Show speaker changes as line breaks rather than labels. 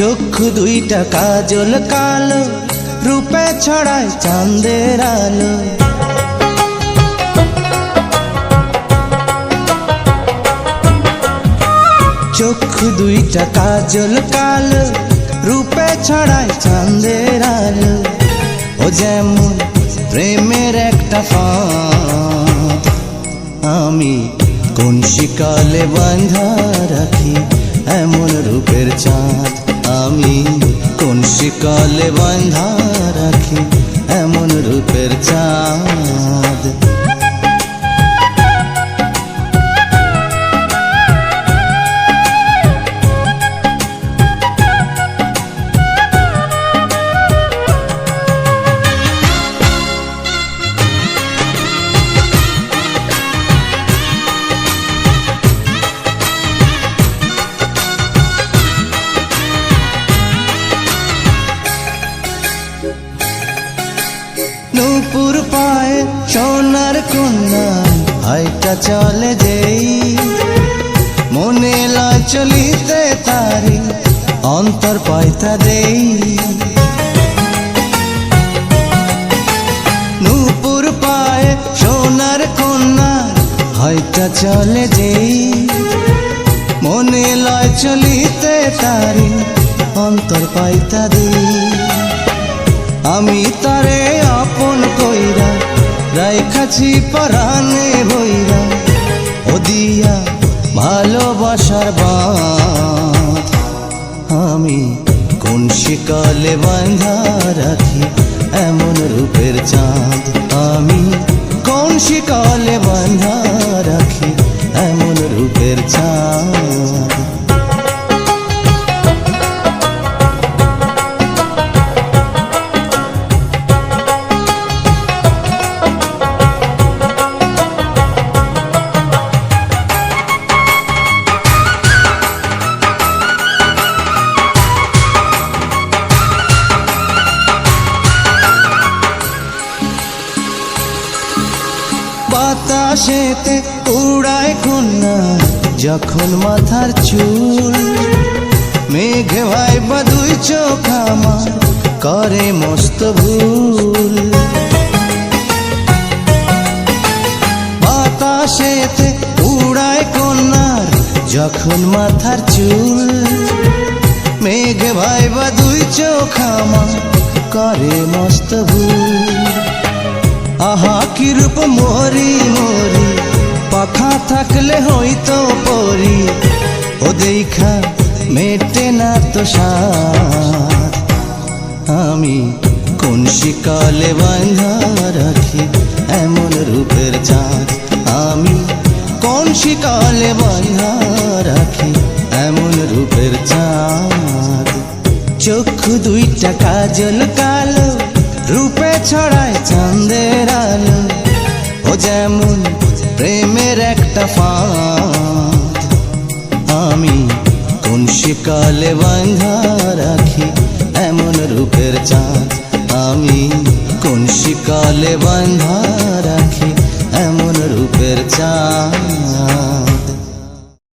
দুইটা কাজল কালো, রূপে ছড়ায় চাঁদের আলো। চক্ষু দুইটা কাজল কালো, রূপে ছড়ায় চাঁদের আলো। ও যেমন প্রেমের একটা ফাঁদ, আমি কোন শিকালে বাঁধা রাখি, এমন রূপের চাঁদ। আমি কোন শিকলে বাঁধা রাখি? এমন রূপের চাঁদ। কন্যা হাইটা চলে যেই। মনে লয় চলিতে তারি অন্তর পাইতা দেই। নূপুর পায়ে সোনার কন্যা, হাইটা চলে যেই। মনে লয় চলিতে তারি অন্তর পাইতা দেই। আমি তারে আপন কইরা রাইখাছি পরানে হইরা ও দিয়া ভালোবাসার বা আমি কোন শিকালে বাঁধা রাখি এমন রূপের চাঁদ। আমি কোন শিকালে বাঁধা বাতাসেতে উড়ায় কন্যা যখন মাথার চুল মেঘে ভাই বা দুই চোখ আমার করে মস্ত ভুল। বাতাসেতে উড়ায় কন্যার, যখন মাথার চুল মেঘ ভাই বা দুই চোখ আমার করে মস্ত ভুল। আহা, কি রূপ মরি মরি, পাখা থাকলে হইতো পরি। ও দেখা, মেটে না তো আমি কোন শিকালে বাঁধা রাখি এমন রূপের চাঁদ? আমি কোন শিকালে বাঁধা রাখি এমন রূপের চাঁদ? চক্ষু দুইটা কাজল কালো, রূপে ছড়ায় চাঁদের যেমন প্রেমের একটা ফাঁদ। আমি কোন শিকালে বাঁধা রাখি এমন রূপের চাঁদ। আমি কোন শিকালে বাঁধা রাখি এমন রূপের চাঁদ।